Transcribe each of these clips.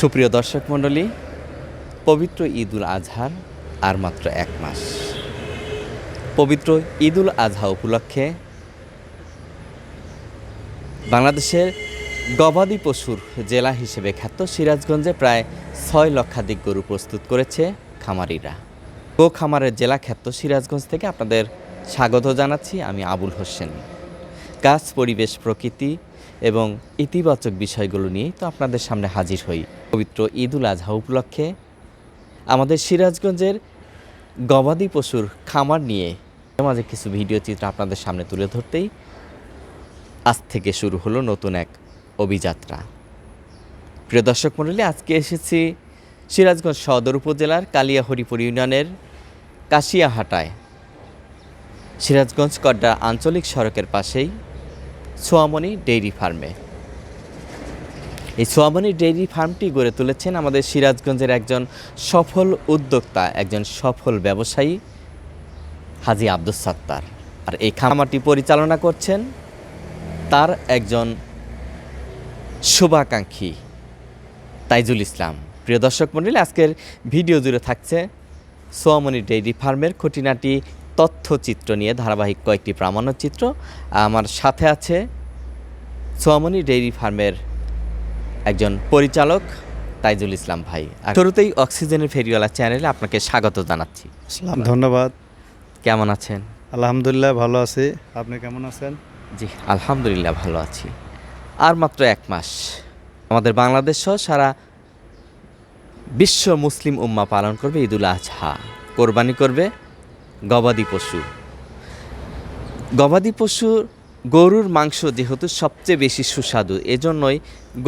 সুপ্রিয় দর্শক মণ্ডলী, পবিত্র ঈদুল আজহার আর মাত্র এক মাস। পবিত্র ঈদুল আজহা উপলক্ষে বাংলাদেশের গবাদি পশুর জেলা হিসেবে খ্যাত সিরাজগঞ্জে প্রায় ছয় লক্ষাধিক গরু প্রস্তুত করেছে খামারিরা। গো খামারের জেলা খ্যাত সিরাজগঞ্জ থেকে আপনাদের স্বাগত জানাচ্ছি আমি আবুল হোসেন। গাছ, পরিবেশ, প্রকৃতি এবং ইতিবাচক বিষয়গুলো নিয়েই তো আপনাদের সামনে হাজির হই। পবিত্র ঈদুল আজহা উপলক্ষে আমাদের সিরাজগঞ্জের গবাদি পশুর খামার নিয়ে মাঝে কিছু ভিডিও চিত্র আপনাদের সামনে তুলে ধরতেই আজ থেকে শুরু হলো নতুন এক অভিযাত্রা। প্রিয় দর্শক মণ্ডলী, আজকে এসেছি সিরাজগঞ্জ সদর উপজেলার কালিয়াহরিপুর ইউনিয়নের কাশিয়াহাটায়। সিরাজগঞ্জ কড্ডা আঞ্চলিক সড়কের পাশেই সোয়ামণি ডেইরি ফার্মে। এই সোয়ামণি ডেইরি ফার্মটি গড়ে তুলেছেন আমাদের সিরাজগঞ্জের একজন সফল উদ্যোক্তা, একজন সফল ব্যবসায়ী হাজি আব্দুস সাত্তার। আর এই খামারটি পরিচালনা করছেন তার একজন শুভাকাঙ্ক্ষী তাইজুল ইসলাম। প্রিয় দর্শক মণ্ডলী, আজকের ভিডিও জুড়ে থাকছে সোয়ামণি ডেইরি ফার্মের খুঁটিনাটি তথ্যচিত্র নিয়ে, ধারাবাহিক কয়েকটি প্রামাণ্যচিত্র। আমার সাথে আছে সোয়ামণি ডেইরি ফার্মের একজন পরিচালক তাইজুল ইসলাম ভাই। আর শুরুতেই অক্সিজেনের ফেরিওয়ালা চ্যানেলে আপনাকে স্বাগত জানাচ্ছি। ধন্যবাদ। কেমন আছেন? আলহামদুলিল্লাহ ভালো আছি। আপনি কেমন আছেন? জি আলহামদুলিল্লাহ ভালো আছি। আর মাত্র এক মাস আমাদের বাংলাদেশ সহ সারা বিশ্ব মুসলিম উম্মা পালন করবে ঈদুল আজহা। কোরবানি করবে গবাদি পশু। গবাদি পশু গরুর মাংস যেহেতু সবচেয়ে বেশি সুস্বাদু, এজন্যই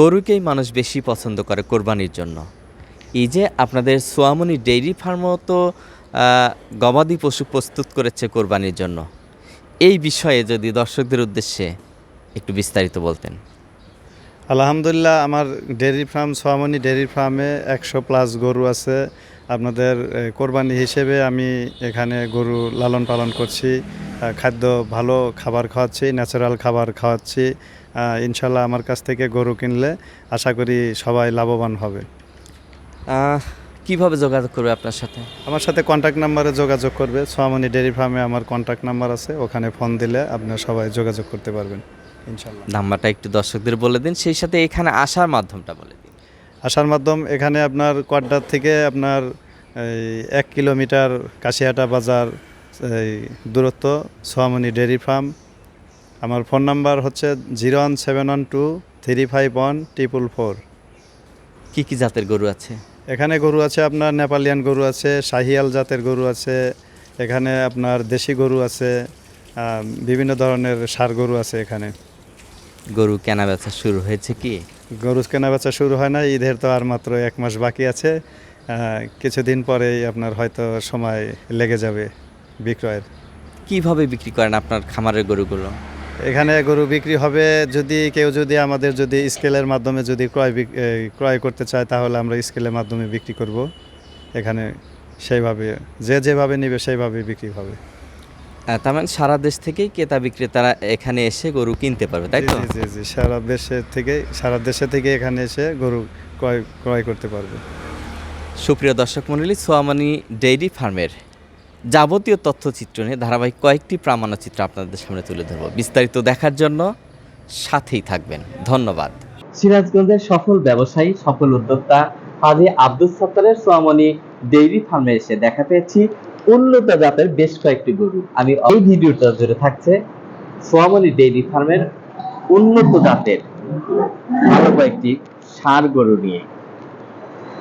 গরুকেই মানুষ বেশি পছন্দ করে কোরবানির জন্য। এই যে আপনাদের সোয়ামনি ডেইরি ফার্মও তো গবাদি পশু প্রস্তুত করেছে কোরবানির জন্য। এই বিষয়ে যদি দর্শকদের উদ্দেশ্যে একটু বিস্তারিত বলতেন। আলহামদুলিল্লাহ, আমার ডেয়ারি ফার্ম, সোয়ামনি ডেয়ারি ফার্মে একশো প্লাস গরু আছে। আপনাদের কোরবানি হিসেবে আমি এখানে গরু লালন পালন করছি খাদ্য ভালো খাবার খাওয়াচ্ছি ন্যাচারাল খাবার খাওয়াচ্ছি ইনশাল্লাহ আমার কাছ থেকে গরু কিনলে আশা করি সবাই লাভবান হবে। কীভাবে যোগাযোগ করবে আপনার সাথে? আমার সাথে কন্ট্যাক্ট নাম্বারে যোগাযোগ করবে সোয়ামনি ডেয়ারি ফার্মে আমার কন্ট্যাক্ট নাম্বার আছে ওখানে ফোন দিলে আপনারা সবাই যোগাযোগ করতে পারবেন ইনশাল্লাহ। নাম্বারটা একটু দর্শকদের বলে দিন সেই সাথে এখানে আসার মাধ্যমটা বলে দিন। আসার মাধ্যম এখানে আপনার কোয়াড্ডার থেকে আপনার এই এক কিলোমিটার কাশিয়াটা বাজার এই দূরত্ব সোয়ামনি ডেয়ারি ফার্ম। আমার ফোন নাম্বার হচ্ছে zero one seven one two three five one triple four. কী কী জাতের গরু আছে? এখানে গরু আছে আপনার নেপালিয়ান গরু আছে শাহিয়াল জাতের গরু আছে এখানে আপনার দেশি গরু আছে বিভিন্ন ধরনের সার গরু আছে এখানে। গরু কেনা বেচা শুরু হয়েছে কি? গরু কেনা বেচা শুরু হয় না ঈদের তো আর মাত্র এক মাস বাকি আছে। কিছুদিন পরেই আপনার হয়তো সময় লেগে যাবে বিক্রয়ের। কীভাবে বিক্রি করেন আপনার খামারের গরুগুলো? এখানে গরু বিক্রি হবে যদি কেউ যদি আমাদের যদি স্কেলের মাধ্যমে যদি ক্রয় ক্রয় করতে চায় তাহলে আমরা স্কেলের মাধ্যমে বিক্রি করব। এখানে সেইভাবে যে যেভাবে নেবে সেইভাবে বিক্রি হবে। তার মানে সারা দেশ থেকেই ক্রেতা বিক্রেতারা এখানে এসে গরু কিনতে পারবে তাই তো? জি জি জি সারা দেশে থেকে সারা দেশে থেকে এখানে এসে গরু ক্রয় ক্রয় করতে পারবে। সুপ্রিয় দর্শক মণ্ডলী সোয়ামানি ডেইরি ফার্মের যাবতীয় তথ্যচিত্র নিয়ে ধারাবাহিক কয়েকটি প্রামাণ্যচিত্র আপনাদের সামনে তুলে ধরবো। বিস্তারিত দেখার জন্য সাথেই থাকবেন। ধন্যবাদ। সিরাজগঞ্জের সফল ব্যবসায়ী সফল উদ্যোক্তা হাজি আব্দুল সত্তারের সোয়ামনি ডেইরি ফার্মে এসে দেখা পেয়েছি। উন্নত জাতের বেশ কয়েকটি গরু। আমি এই ভিডিওটা জুড়ে থাকছে সোয়ামনি ডেইরি ফার্মের উন্নত জাতের ভালো কয়েকটি ষাঁড় গরু নিয়ে।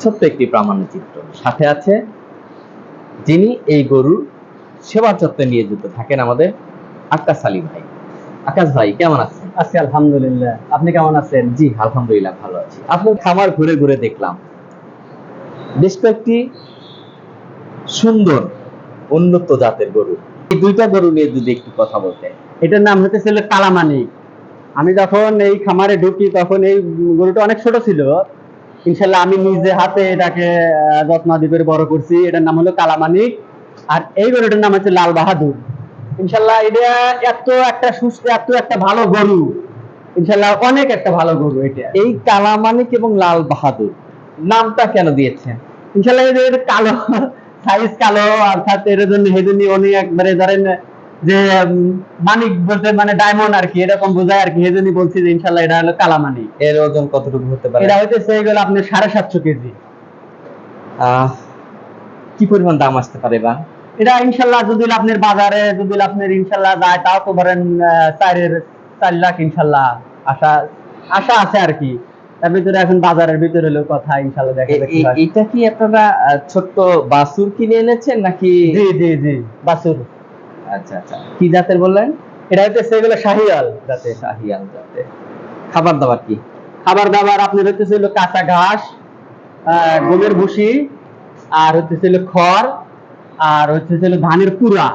ছোট্ট একটি প্রামাণ্য চিত্র। সাথে আছে যিনি এই গরুর সেবা যত্নে নিয়োজিত থাকেন আমাদের আকাশ আলী ভাই। আকাশ ভাই কেমন আছেন? আছি আলহামদুলিল্লাহ। আপনি কেমন আছেন? জি আলহামদুলিল্লাহ ভালো আছি। আপনার খামার ঘুরে ঘুরে দেখলাম। বেশ কয়েকটি সুন্দর উন্নত জাতের গরু। এই দুইটা গরু নিয়ে যদি একটু কথা বলতেন। এটার নাম হতে ছিল কালামানিক আমি যখন এই খামারে ঢুকি তখন এই গরুটা অনেক ছোট ছিল। ইনশাল্লাহ আমি নিজে হাতে এটাকে যত্নাদি করে বড় করছি। এটার নাম হলো কালামানিক আর এই গরুটার নাম হচ্ছে লাল বাহাদুর। ইনশাল্লাহ এটা এত একটা সুস্থ এত একটা ভালো গরু। ইনশাল্লাহ অনেক একটা ভালো গরু এটা। এই কালামানিক এবং লাল বাহাদুর নামটা কেন দিয়েছেন? ইনশাল্লাহ এদের কালো সাইজ কালো অর্থাৎ এর জন্য হেদুনি উনি একবারে ধরেন যে মানিক বলতে মানে ডায়মন্ড আর কি এরকম বোঝায় আর কি বলছি যে ইনশাল্লাহ এটা হলো এর ওজন কতটুকু হতে পারে? এটা হইতে সেই গেল আপনার সাড়ে সাতশো কেজি। কি পরিমাণ দাম আসতে পারে বা এটা ইনশাল্লাহ যদি আপনার বাজারে যদি আপনার ইনশাল্লাহ যায় তাও তো ধরেন চারের চার লাখ ইনশাল্লাহ আশা আশা আছে আর কি। তার ভিতরে এখন বাজারের ভিতরে হলো কথা দেখা হয়। এটা কি আপনারা ছোট্ট বাসুর কিনে এনেছেন নাকি? জি জি জি বাসুর। আচ্ছা আচ্ছা। কি জাতের বললেন? এটা হচ্ছে সেগুলো শাহিয়াল শাহিয়াল জাতের। খাবার দাবার কি? খাবার দাবার আপনার হচ্ছে কাঁচা ঘাস গমের ভুসি আর হচ্ছে ছিল খড় আর হচ্ছে ছিল ধানের কুড়া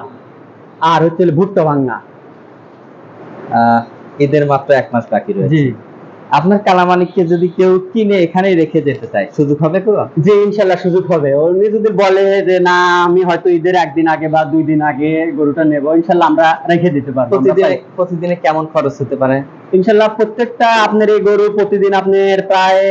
আর হচ্ছে ভুট্টা ভাঙ্গা আহ, ঈদের মাত্র এক মাস বাকি রয়েছে। জি। আপনার কালামানিককে যদি কেউ কিনে এখানেই রেখে যেতে চায় সুযোগ হবে তো জি ইনশাল্লাহ সুযোগ হবে। উনি যদি বলে যে না আমি হয়তো ঈদের একদিন আগে বা দুই দিন আগে গরুটা নেব। ইনশাল্লাহ আমরা রেখে দিতে পারব প্রতিদিনে কেমন খরচ হতে পারে? ইনশাল্লাহ প্রত্যেকটা আপনার এই গরু প্রতিদিন আপনার প্রায়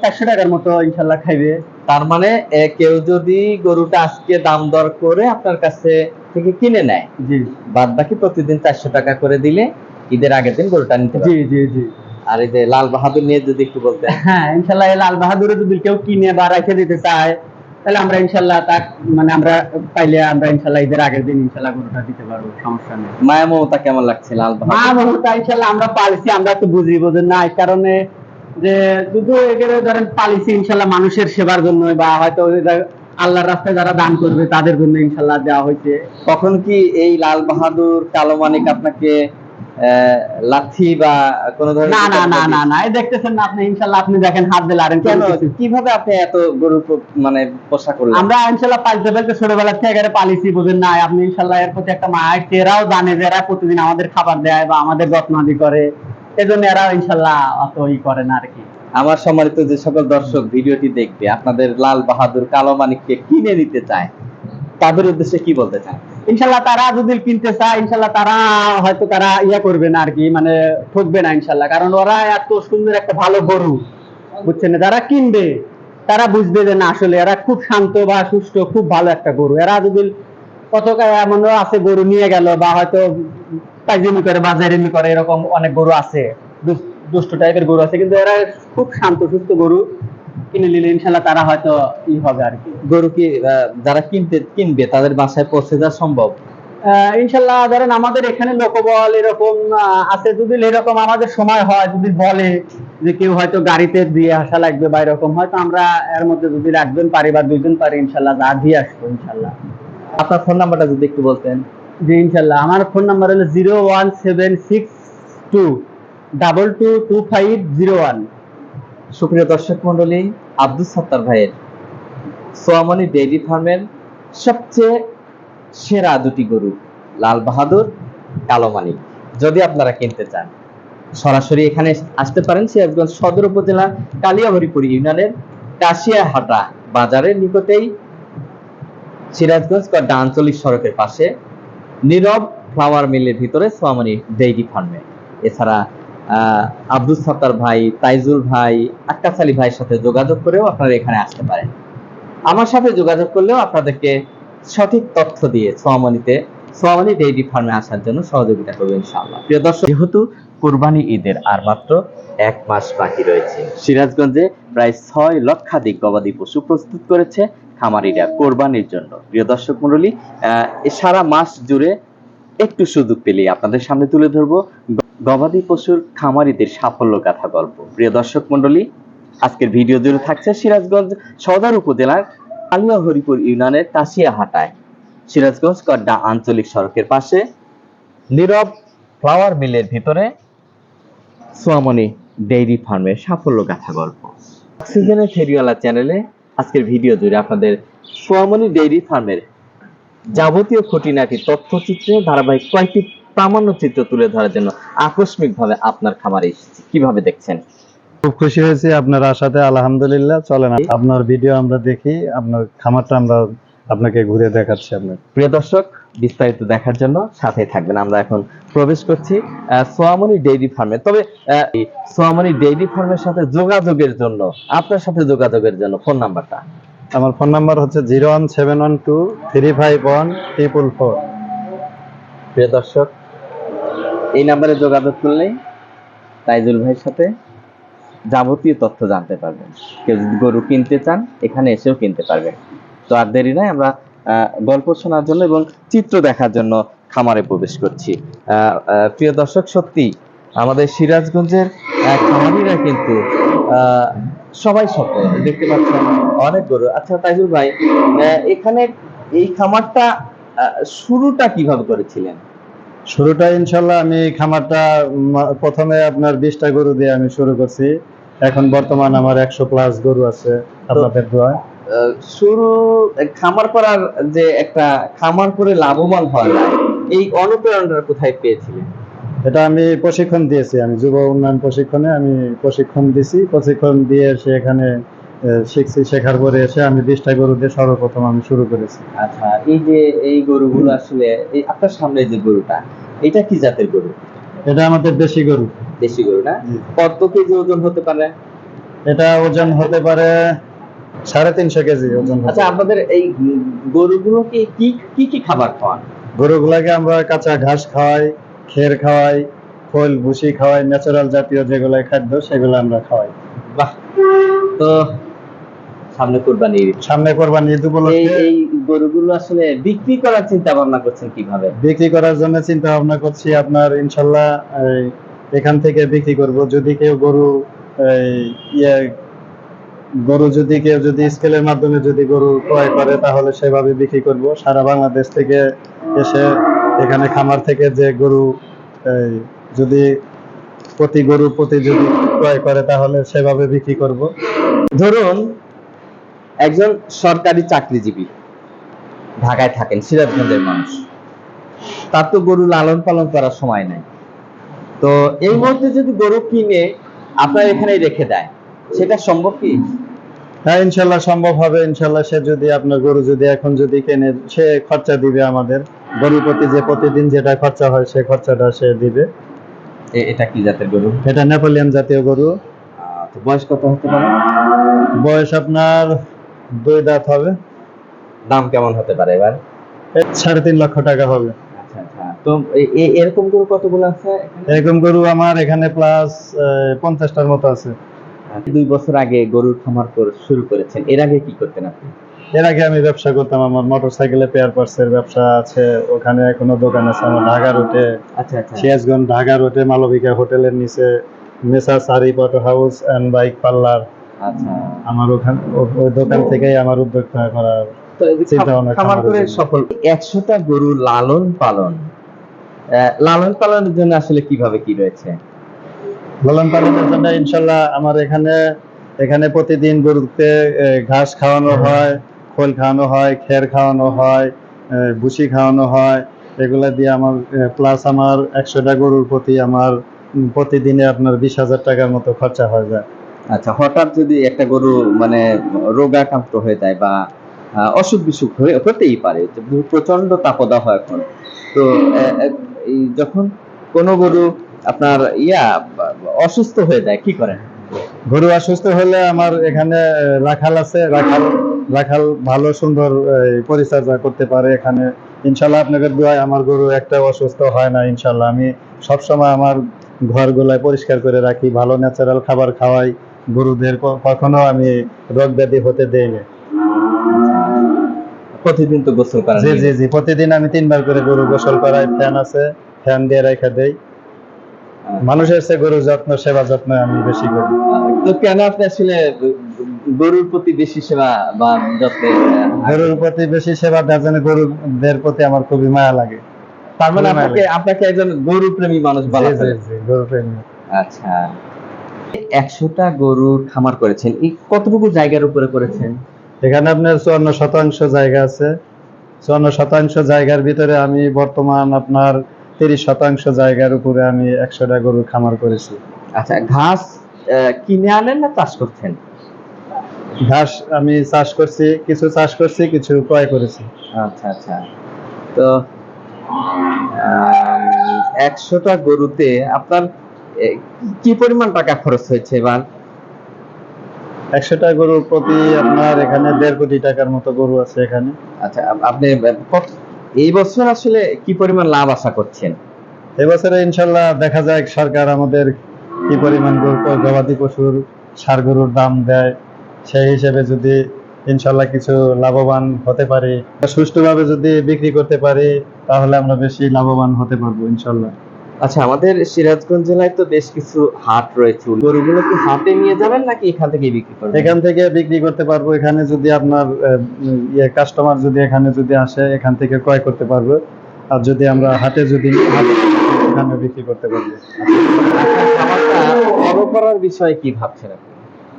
চারশো টাকার মতো ইনশাল্লাহ খাইবে। তার মানে কেউ যদি গরুটা আজকে দাম দর করে আপনার কাছে থেকে কিনে নেয় জি। বাদ বাকি প্রতিদিন চারশো টাকা করে দিলে ঈদের আগের দিন গরুটা নিতে জি জি জি। আর এই যে লাল বাহাদুর নিয়ে যদি একটু বলতেন। হ্যাঁ ইনশাল্লাহ এই লাল বাহাদুরে যদি কেউ কিনে বা রেখে দিতে চায় তাহলে আমরা ইনশাল্লাহ তা মানে আমরা পাইলে আমরা ইনশাল্লাহ ঈদের আগের দিন ইনশাল্লাহ গরুটা দিতে পারব সমস্যা নেই। মায়া মমতা কেমন লাগছে লাল বাহাদুর? মমতা ইনশাল্লাহ আমরা পালিছি আমরা তো বুঝি বোঝেন না এই কারণে যে শুধু এখানে ধরেন পালিছি ইনশাল্লাহ মানুষের সেবার জন্য বা হয়তো আল্লাহর রাস্তায় যারা দান করবে তাদের জন্য ইনশাল্লাহ দেওয়া হয়েছে। কখন কি এই লাল বাহাদুর কালো মানিক আপনাকে লাথি বা কোন ধরনের না না না না না দেখতেছেন না আপনি ইনশাল্লাহ আপনি দেখেন হাত দিলে আরেন কেন? কীভাবে আপনি এত গরু মানে পোষা করলেন? আমরা ইনশাল্লাহ পালতে পালতে ছোটবেলা থেকে একেবারে পালিছি বুঝেন না আপনি ইনশাল্লাহ এর প্রতি একটা এরাও জানে যে এরা প্রতিদিন আমাদের খাবার দেয় বা আমাদের যত্ন আদি করে। এজন্য এরা ইনশাল্লাহ অত ই করে না আর কি আমার সম্মানিত যে সকল দর্শক ভিডিওটি দেখবে আপনাদের লাল বাহাদুর কালো মানিককে কিনে নিতে চায় তাদের উদ্দেশ্যে কি বলতে চান? ইনশাল্লাহ তারা যদি কিনতে চায়, ইনশাল্লাহ তারা হয়তো তারা ইয়া করবে না আর কি মানে ঠকবে না ইনশাল্লাহ। কারণ ওরা এত সুন্দর একটা ভালো গরু, বুঝছেন? যারা কিনবে, তারা বুঝবে যে না, আসলে এরা খুব শান্ত বা সুস্থ, খুব ভালো একটা গরু। এরা যদি কত এমনও আছে গরু নিয়ে গেল বা হয়তো পাইজমি করে বাজারেমি করে, এরকম অনেক গরু আছে দুষ্ট টাইপের গরু আছে, কিন্তু এরা খুব শান্ত, সুস্থ গরু। কিনে নিলে ইনশাল্লাহ তারা হয়তো ই হবে আর কি। গরু কি যারা কিনতে কিনবে তাদের বাসায় পৌঁছে যাওয়া সম্ভব? ইনশাল্লাহ ধরেন আমাদের এখানে লোকবল এরকম আছে যদি এরকম আমাদের সময় হয় যদি বলে যে কেউ হয়তো গাড়িতে দিয়ে আসা লাগবে বা এরকম হয়তো আমরা এর মধ্যে যদি একজন পারি বা দুইজন পারি ইনশাল্লাহ যা দিয়ে আসব ইনশাল্লাহ আপনার ফোন নাম্বারটা যদি একটু বলতেন। জি ইনশাল্লাহ আমার ফোন নাম্বার হলো zero one seven six two double two two five zero one সুপ্রিয় দর্শক মন্ডলী আব্দুল সত্তার ভাইয়ের সোয়ামনি ডেইরি ফার্মের সবচেয়ে সেরা দুটি গরু, লাল বাহাদুর, কালো মানিক। যদি আপনারা কিনতে চান, সরাসরি এখানে আসতে পারেন সিরাজগঞ্জ সদর উপজেলা কালিয়াহরিপুর ইউনিয়নের কাশিয়া হাটা বাজারের নিকটেই সিরাজগঞ্জ কড্ডা আঞ্চলিক সড়কের পাশে নীরব ফ্লাওয়ার মিলের ভিতরে সোয়ামনি ডেইরি ফার্মে। এছাড়া আব্দুল সত্তার ভাই, তাইজুল ভাই আলী ভাইয়ের সাথে যোগাযোগ করেও আপনারা এখানে আসতে পারেন। আমার সাথে যোগাযোগ করলেও আপনাদেরকে সঠিক তথ্য দিয়ে ডেইরি ফার্মে আসার জন্য সহযোগিতা ইনশাআল্লাহ। প্রিয় দর্শক, যেহেতু কুরবানি ঈদের আর মাত্র এক মাস বাকি রয়েছে, সিরাজগঞ্জে প্রায় ছয় লক্ষাধিক গবাদি পশু প্রস্তুত করেছে খামারিরা কোরবানির জন্য। প্রিয় দর্শক মন্ডলী সারা মাস জুড়ে একটু সুযোগ পেলেই আপনাদের সামনে তুলে ধরবো। গবাদি পশুর খামারিদের সাফল্য গাথা গল্প। প্রিয় দর্শক মন্ডলী আজকের ভিডিও জুড়ে থাকছে সিরাজগঞ্জ সদর উপজেলার কালিয়া হরিপুর ইউনিয়নের কাশিয়া হাটায়। সিরাজগঞ্জ কড্ডা আঞ্চলিক সড়কের পাশে নীরব ফ্লাওয়ার মিলের ভিতরে সোয়ামনি ডেইরি ফার্মের সাফল্য গাথা গল্প। অক্সিজেনের ফেরিওয়ালা চ্যানেলে আজকের ভিডিও জুড়ে আপনাদের সোয়ামনি ডেইরি ফার্মের যাবতীয় খুঁটিনাটি, তথ্যচিত্রে ধারাবাহিক কয়েকটি প্রামাণ্য চিত্র তুলে ধরার জন্য আকস্মিক ভাবে আপনার খামারে এসেছি। কীভাবে দেখছেন? খুব খুশি হয়েছি আপনার আশাতে আলহামদুলিল্লাহ চলেন। আপনার ভিডিও আমরা দেখি আপনার খামারটা আমরা আপনাকে ঘুরে দেখাচ্ছি আপনার প্রিয় দর্শক বিস্তারিত দেখার জন্য সাথে থাকবেন। আমরা এখন প্রবেশ করছি সোয়ামনি ডেইরি ফার্মে। তবে সোয়ামনি ডেইরি ফার্মের সাথে যোগাযোগের জন্য আপনার সাথে যোগাযোগের জন্য ফোন নাম্বারটা? আমার ফোন নাম্বার হচ্ছে zero one seven one two three five one triple four. প্রিয় দর্শক এই নাম্বারে যোগাযোগ করলেই তাইজুল ভাইয়ের সাথে যাবতীয় তথ্য জানতে পারবেন। কেউ যদি গরু কিনতে চান, এখানে এসেও কিনতে পারবেন। তো আর দেরি নাই আমরা গল্প শোনার জন্য এবং চিত্র দেখার জন্য খামারে প্রবেশ করছি। প্রিয় দর্শক, সত্যি আমাদের সিরাজগঞ্জের খামারিরা কিন্তু সবাই সফল দেখতে পাচ্ছেন অনেক গরু। আচ্ছা তাইজুল ভাই এখানে এই খামারটা শুরুটা কীভাবে করেছিলেন? শুরুটা ইনশাল্লাহ আমি খামারটা প্রথমে আপনার বিশটা গরু দিয়ে আমি শুরু করছি। এখন বর্তমান আমার একশো প্লাস গরু আছে আপনাদের দোয়ায়। শুরু খামার করার যে একটা খামার করে লাভবান যায় এই অনুপ্রেরণাটা কোথায় পেয়েছিলেন এটা আমি প্রশিক্ষণ দিয়েছি আমি যুব উন্নয়ন প্রশিক্ষণে আমি প্রশিক্ষণ দিছি। প্রশিক্ষণ দিয়ে আহ, শিখছি শেখার পরে এসে আমি বিশটা গরু দিয়ে সর্বপ্রথম আমি শুরু করেছি। আচ্ছা এই যে এই গরুগুলো আসলে এই আপনার সামনে যে গরুটা এটা কি জাতের গরু? এটা আমাদের দেশি গরু। দেশি গরু না? কত কেজি ওজন হতে পারে? এটা ওজন হতে পারে সাড়ে তিনশো কেজি ওজন আচ্ছা আপনাদের এই গরুগুলোকে কি কি কি খাবার খাওয়ান? গরুগুলাকে আমরা কাঁচা ঘাস খাওয়াই খের খাওয়াই খোল ভুসি খাওয়াই ন্যাচারাল জাতীয় যেগুলো খাদ্য সেগুলো আমরা খাওয়াই। বাহ! তো সামনে কোরবানি ঈদ। সামনে কোরবানি ঈদ উপলক্ষে এই গরুগুলো আসলে বিক্রি করার চিন্তা ভাবনা করছেন কীভাবে? বিক্রি করার জন্য চিন্তা ভাবনা করছি আপনার ইনশাল্লাহ এখান থেকে বিক্রি করব। যদি কেউ গরু এই, ইয়ে গরু যদি কেউ যদি স্কেলের মাধ্যমে যদি গরু ক্রয় করে তাহলে সেভাবে বিক্রি করব। সারা বাংলাদেশ থেকে এসে এখানে খামার থেকে যে গরু যদি প্রতি গরু প্রতি যদি ক্রয় করে তাহলে সেভাবে বিক্রি করব। ধরুন একজন সরকারি চাকরিজীবী ঢাকায় থাকেন সিরাজগঞ্জের মানুষ। তার তো গরু লালন পালন করার সময় নাই। তো এই মুহূর্তে যদি গরু কিনে আপনার এখানেই রেখে দেয় সেটা সম্ভব কি? হ্যাঁ ইনশাল্লাহ সম্ভব হবে। ইনশাল্লাহ সে যদি আপনার গরু যদি এখন যদি কেনে সে খরচা দিবে আমাদের। গরু প্রতি যে প্রতিদিন যেটা খরচা হয় সে খরচাটা সে দিবে। এটা কি জাতের গরু? এটা নেপোলিয়ান জাতীয় গরু। বয়স কত হতে পারে? বয়স আপনার দুই দাঁত হবে। দাম কেমন হতে পারে এবার? সাড়ে তিন লক্ষ টাকা হবে। আচ্ছা আচ্ছা। তো এরকম গরু কতগুলো আছে এরকম গরু আমার এখানে প্লাস পঞ্চাশটার মতো আছে। আচ্ছা, দুই বছর আগে গরুর খামার শুরু করেছেন। এর আগে কি করতেন আপনি? এর আগে আমি ব্যবসা করতাম। আমার মোটর সাইকেলে পেয়ার পার্টসের ব্যবসা আছে। ওখানে এখনও দোকান আছে আমার ঢাকা রোডে সিয়াজগঞ্জ ঢাকা রোডে মালবিকা হোটেলের নিচে। মেসা সারি auto house and bike parlour আচ্ছা। আমার ওখান ওই দোকান থেকেই আমার উদ্যোক্তা করার তো এই যে চিন্তা ভাবনা খামার করে সফল। একশোটা গরু লালন পালন। লালন পালনের জন্য আসলে কীভাবে কি রয়েছে? লালন পালনের জন্য ইনশাল্লাহ আমার এখানে এখানে প্রতিদিন গরুকে ঘাস খাওয়ানো হয়। খোল খাওয়ানো হয় খের খাওয়ানো হয় ভুসি খাওয়ানো হয়। এগুলা দিয়ে আমার প্লাস আমার একশোটা গরুর প্রতি আমার প্রতিদিনে আপনার বিশ হাজার টাকার মতো খরচা হয়ে যায়। আচ্ছা হঠাৎ যদি একটা গরু মানে রোগাক্রান্ত হয়ে যায় বা অসুখ বিসুখ হয়ে, হতেই পারে প্রচণ্ড তাপদাহ এখন। তো যখন কোনো গরু আপনার ইয়া, অসুস্থ হয়ে যায়, কি করেন? গরু অসুস্থ হলে আমার এখানে রাখাল আছে, রাখাল রাখাল ভালো, সুন্দর পরিচর্যা করতে পারে এখানে। ইনশাল্লাহ আপনাদের দোয়ায় আমার গরু একটা অসুস্থ হয় না, ইনশাল্লাহ। আমি সবসময় আমার ঘরগুলাই পরিষ্কার করে রাখি, ভালো ন্যাচারাল খাবার খাওয়াই। গরুদের কখনো আমি রোগ ব্যাধি হতে দেই না প্রতিদিন তো গোসল করেন জি জি জি প্রতিদিন আমি তিনবার করে গরু গোসল করাই ফ্যান আছে ফ্যান দিয়ে রেখে দেই। মানুষের চেয়ে গরুর যত্ন সেবা যত্ন আমি বেশি করি। তো কেন আপনি আসলে গরুর প্রতি বেশি সেবা বা যত্নে গরুর প্রতি বেশি সেবা দেওয়ার জন্য গরুদের প্রতি আমার খুবই মায়া লাগে। তার মানে আপনাকে আপনাকে একজন গরু প্রেমী মানুষ বলা জি, জি, গরু প্রেমী। আচ্ছা। একশোটা গরুর খামার করেছেন। এই কতটুকু জায়গার উপরে করেছেন? এখানে আপনার চুয়ান্ন শতাংশ জায়গা আছে। চুয়ান্ন শতাংশ জায়গার ভিতরে আমি বর্তমান আপনার তিরিশ শতাংশ জায়গার উপরে আমি একশোটা গরুর খামার করেছি। আচ্ছা ঘাস কিনে আনেন না চাষ করছেন? ঘাস আমি চাষ করছি কিছু চাষ করছি কিছু ক্রয় করেছি। আচ্ছা আচ্ছা। তো একশোটা গরুতে আপনার কি পরিমাণ টাকা খরচ হয়েছে এবার? একশোটা গরুর প্রতি আপনার এখানে দেড় কোটি টাকার মতো গরু আছে এখানে। আচ্ছা আপনি এই বছর আসলে কি পরিমাণ লাভ আশা করছেন? এবছরে ইনশাল্লাহ দেখা যাক সরকার আমাদের কি পরিমাণ গরু গবাদি পশুর সার গরুর দাম দেয়। সেই হিসেবে যদি ইনশাল্লাহ কিছু লাভবান হতে পারি সুষ্ঠুভাবে যদি বিক্রি করতে পারি তাহলে আমরা বেশি লাভবান হতে পারব ইনশাল্লাহ। আচ্ছা আমাদের সিরাজগঞ্জ জেলায় তো বেশ কিছু হাট রয়েছে। গরুগুলো কি হাটে নিয়ে যাবেন নাকি এখান থেকে বিক্রি করবেন? এখান থেকে বিক্রি করতে পারব। এখানে যদি আপনার ইয়ে কাস্টমার যদি এখানে যদি আসে এখান থেকে ক্রয় করতে পারব। আর যদি আমরা হাটে যদি এখানে বিক্রি করতে পারব। বড় করার বিষয়ে কি ভাবছেন আপনি?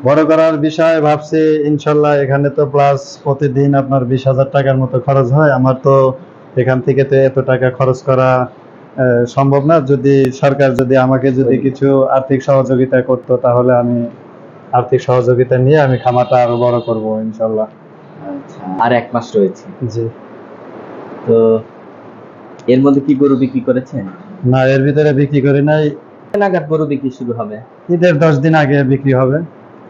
বড় করার বিষয়ে ভাবছি ইনশাল্লাহ এখানে তো প্লাস প্রতিদিন আপনার বিশ হাজার টাকার মতো খরচ হয়। আমার তো এখান থেকে তো এত টাকা খরচ করা সম্ভব না। যদি সরকার যদি আমাকে যদি কিছু আর্থিক সহযোগিতা করতো তাহলে আমি আর্থিক সহযোগিতা নিয়ে আমি খামারটা আরও বড় করব ইনশাল্লাহ আচ্ছা আর এক মাস রয়েছে। জি। তো এর মধ্যে কি গরু বিক্রি করেছেন? না এর ভিতরে বিক্রি করি নাই। নাগাদ গরু বিক্রি শুরু হবে? ঈদের দশ দিন আগে বিক্রি হবে।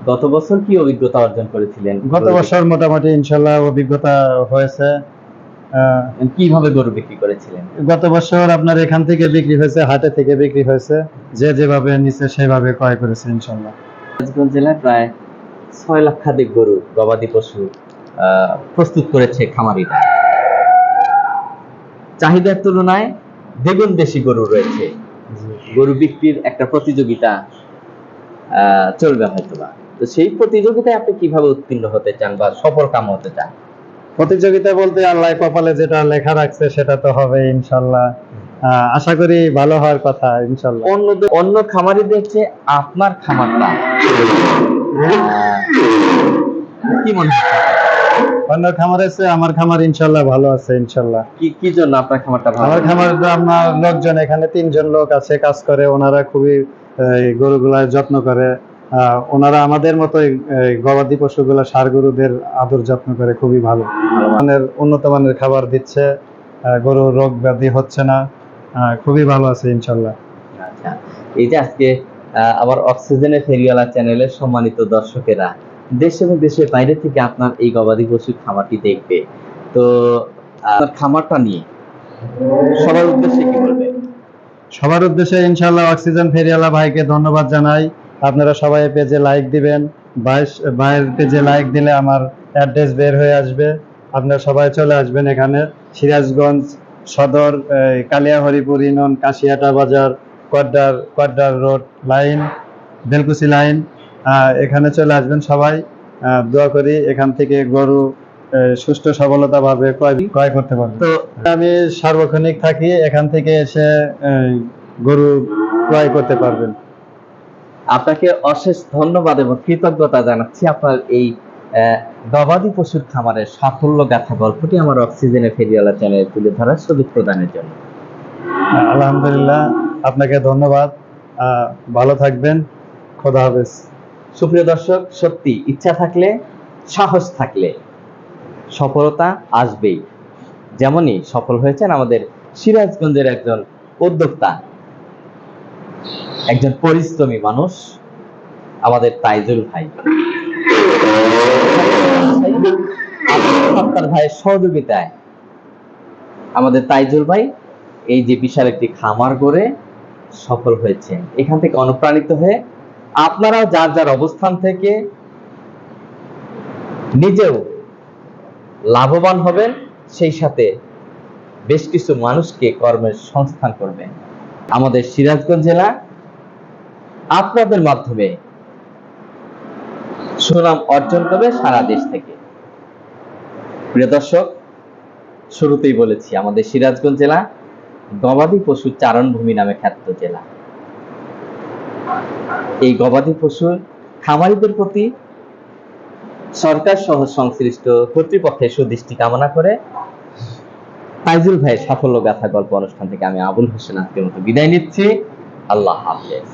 গত বছর কি অভিজ্ঞতা অর্জন করেছিলেন গত বছর মোটামুটি ইনশাল্লাহ অভিজ্ঞতা হয়েছে। কীভাবে গরু বিক্রি করেছিলেন? গত বছর আপনার এখান থেকে বিক্রি হয়েছে হাটে থেকে বিক্রি হয়েছে। যে যেভাবে নিচে সেভাবে ক্রয় করেছে ইনশাল্লাহ সিরাজগঞ্জ জেলায় প্রায় ছয় লক্ষাধিক গরু গবাদি পশু প্রস্তুত করেছে খামারিরা। চাহিদার তুলনায় দ্বিগুণ বেশি গরু রয়েছে। গরু বিক্রির একটা প্রতিযোগিতা আহ, চলবে হয়তোবা। তো সেই প্রতিযোগিতায় আপনি কীভাবে উত্তীর্ণ হতে চান বা সফল কাম হতে চান? প্রতিযোগিতা বলতে আল্লাহ কপালে যেটা লেখা রাখছে সেটা তো হবে ইনশাল্লাহ। আশা করি ভালো হওয়ার কথা ইনশাল্লাহ। অন্য অন্য খামারিদের চেয়ে আপনার খামারটা কি মনে হচ্ছে? অন্য খামারের চেয়ে আমার খামার ইনশাল্লাহ ভালো আছে ইনশাল্লাহ। কি কি জন্য আপনার খামারটা ভালো? আমার খামার আপনার লোকজন এখানে তিনজন লোক আছে কাজ করে ওনারা খুবই যত্ন করে। ওনারা আমাদের মতো গবাদি পশুগুলা সার গরুদের আদর যত্ন করে খুবই ভালো। মানের উন্নত মানের খাবার দিচ্ছে গরুর রোগ ব্যাধি হচ্ছে না খুবই ভালো আছে ইনশাল্লাহ। আচ্ছা এই যে আজকে আবার অক্সিজেনের ফেরিওয়ালা চ্যানেলের সম্মানিত দর্শকেরা দেশ এবং দেশের বাইরে থেকে আপনার এই গবাদি পশুর খামারটি দেখবে। তো আপনার খামারটা নিয়ে সবার উদ্দেশ্যে কি বলবেন? সবার উদ্দেশ্যে ইনশাল্লাহ অক্সিজেন ফেরিওয়ালা ভাইকে ধন্যবাদ জানাই। আপনারা সবাই পেজে লাইক দিবেন। বাইশ ভাইয়ের পেজে লাইক দিলে আমার অ্যাড্রেস বের হয়ে আসবে। আপনারা সবাই চলে আসবেন এখানে। সিরাজগঞ্জ সদর কালিয়া, হরিপুর ইউনিয়ন কাশিয়াটা বাজার কোয়াড্ডার কোয়াড্ডার রোড লাইন, বেলকুচি লাইন। এখানে চলে আসবেন সবাই। দোয়া করি এখান থেকে গরু সুষ্ঠু সবলতাভাবে ক্রয় ক্রয় করতে পারবে। তো আমি সার্বক্ষণিক থাকি, এখান থেকে এসে গরু ক্রয় করতে পারবেন। আপনাকে অশেষ ধন্যবাদ এবং কৃতজ্ঞতা জানাচ্ছি আপনার এই গবাদি পশুর খামারের সাফল্য গাথা গল্পটি আমার অক্সিজেনের ফেরিওয়ালা চ্যানেলে তুলে ধরার সুযোগ প্রদানের জন্য। আলহামদুলিল্লাহ আপনাকে ধন্যবাদ। আহ, ভালো থাকবেন। খোদা হাফেজ। সুপ্রিয় দর্শক সত্যি ইচ্ছা থাকলে সাহস থাকলে সফলতা আসবেই। যেমনই সফল হয়েছেন আমাদের সিরাজগঞ্জের একজন উদ্যোক্তা। একজন পরিশ্রমী মানুষ আমাদের তাইজুল ভাই। সত্তার ভাইয়ের সহযোগিতায় আমাদের তাইজুল ভাই এই যে বিশাল একটি খামার করে সফল হয়েছেন। এখান থেকে অনুপ্রাণিত হয়ে আপনারাও যার যার অবস্থান থেকে নিজেও লাভবান হবেন, সেই সাথে বেশ কিছু মানুষকে কর্মের সংস্থান করবেন। আমাদের সিরাজগঞ্জ জেলা আপনাদের মাধ্যমে সুনাম অর্জন করবে সারা দেশ থেকে। প্রিয় দর্শক, শুরুতেই বলেছি, আমাদের সিরাজগঞ্জ জেলা গবাদি পশু চারণভূমি নামে খ্যাত জেলা। এই গবাদি পশু খামারিদের প্রতি সরকার সহ সংশ্লিষ্ট কর্তৃপক্ষের সুদৃষ্টি কামনা করে তাইজুল ভাই সাফল্য গাথা গল্প অনুষ্ঠান থেকে আমি আবুল হোসেন আজকের মতো বিদায় নিচ্ছি। আল্লাহ হাফেজ।